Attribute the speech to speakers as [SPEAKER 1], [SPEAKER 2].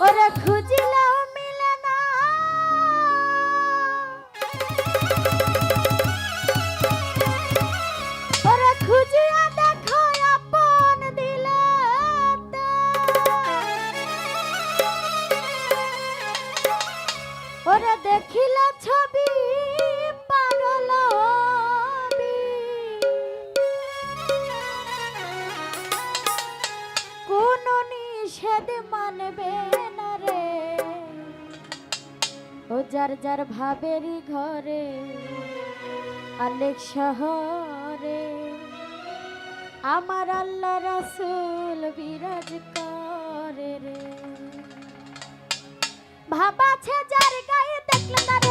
[SPEAKER 1] ওরা খুঁজিলাম সেদ মানবে না রে। ও যার যার ভাবেরই ঘরে, আলেক শহরে। আমার আল্লাহ রসুল বিরাজ করে রে। ভাবাছে যার গায়ে দেখলে তার